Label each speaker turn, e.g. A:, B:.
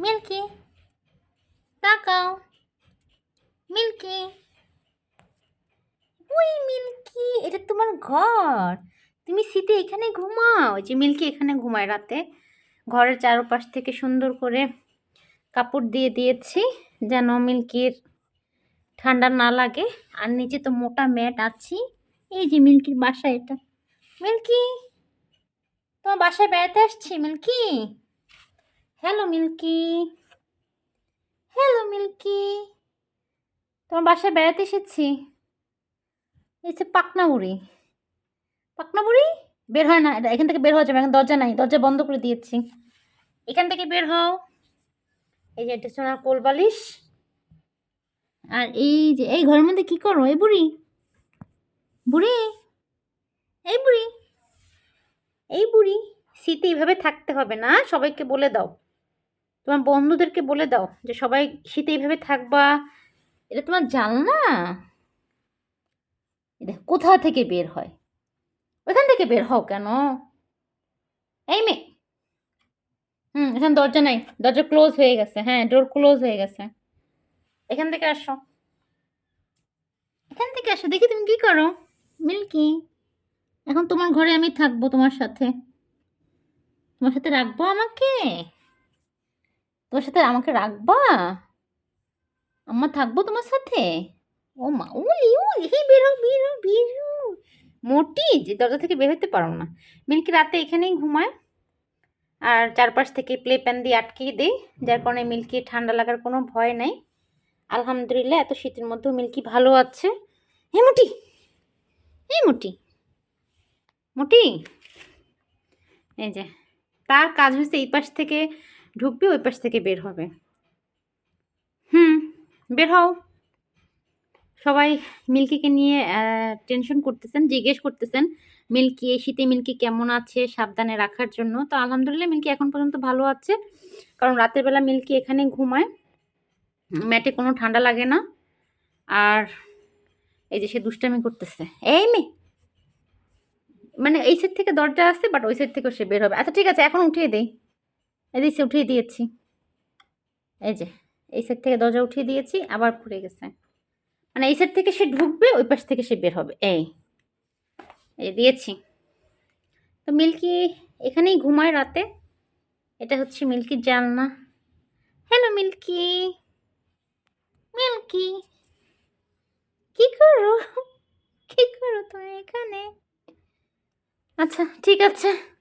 A: Milky. তাকাও। Milky. ওই milky, এটা তোমার ঘর। তুমি শীতে এখানে ঘুমাও। যে মিল্কি এখানে ঘুমায় রাতে। ঘরের চারপাশ থেকে সুন্দর করে কাপড় দিয়ে দিয়েছি, যেন মিল্কির ঠান্ডা না লাগে। আর নিচে তো মোটা ম্যাট আছি। এই যে মিল্কির বাসা এটা। মিল্কি, তোমার বাসায় বেড়াতে আসছি? Milky? Hello Milky hello Milky তোমার বাসায় বেড়াতে এসেছি। যে পাকনা বুড়ি। পাকনা বের হয় না, এখান থেকে বের হওয়া যাবে এখন দরজা নাই, দরজা বন্ধ করে দিয়েছি। এখান থেকে বের হও। এই যে এটা সোনার কোল বালিশ। আর এই যে, এই ঘরের মধ্যে কি করো? এই বুড়ি? বুড়ি? এই বুড়ি? এই বুড়ি? শীতে এইভাবে থাকতে হবে না, সবাইকে বলে দাও। তোমার বন্ধুদেরকে বলে দাও যে সবাই শীতে এইভাবে থাকবা। এটা তোমার জানলা? এটা কোথা থেকে বের হয়? ওইখান থেকে বের হও কেন? এই মেয়ে। হুম, এখানে দরজা নাই। দরজা ক্লোজ হয়ে গেছে। হ্যাঁ ডোর ক্লোজ হয়ে গেছে। এখান থেকে আসো। এখান থেকে আসো। দেখি তুমি কি করো? মিল্কি, এখন তোমার ঘরে আমি থাকব তোমার সাথে। তোমার সাথে রাখব আমাকে? তোমার সাথে আমাকে রাখবা? আমার থাকব তোমার সাথে? ও মা, উলি উলি, হে বেরো বেরো বেরো। মোটি, যে দরজা থেকে বের হতে পারো না। মিল্কি রাতে এখানেই ঘুমায়। আর চারপাশ থেকে প্লে প্যান দিয়ে আটকিয়ে দিই যার কারণে মিল্কি ঠান্ডা লাগার কোনো ভয় নেই। আলহামদুলিল্লাহ, এত শীতের মধ্যেও মিল্কি ভালো আছে। হে মুটি এই মুটি মুটি। এই যে, তার কাজ হচ্ছে এই পাশ থেকে ঢুকবে, ওই পাশ থেকে বের হবে। হুম, বের হও। সবাই মিল্কিকে নিয়ে টেনশন করতেছেন, জিজ্ঞেস করতেছেন, মিল্কি, এই শীতে মিল্কি কেমন আছে সাবধানে রাখার জন্য? তো আলহামদুলিল্লাহ মিল্কি এখন পর্যন্ত ভালো আছে, কারণ রাতের বেলা মিল্কি এখানে ঘুমায়। ম্যাটে কোনো ঠান্ডা লাগে না। আর এই যে সে দুষ্টামি করতেছে। এই মেয়ে! মানে এই সাইড থেকে দরজা আসছে বাট ওই সাইড থেকেও সে বের হবে। আচ্ছা ঠিক আছে, এখন উঠিয়ে দেই। এদিকে উঠিয়ে দিয়েছি। এই যে, এই সাইড থেকে দরজা উঠিয়ে দিয়েছি, আবার ঘুরে গেছে। মানে এই সাইড থেকে সে ঢুকবে, ওই পাশ থেকে সে বের হবে। এই এই দিয়েছি। তো মিল্কি এখানেই ঘুমায় রাতে। এটা হচ্ছে মিল্কির জানলা। Hello milky. মিল্কি, কি করো? কি করো তুমি এখানে? আচ্ছা ঠিক আছে।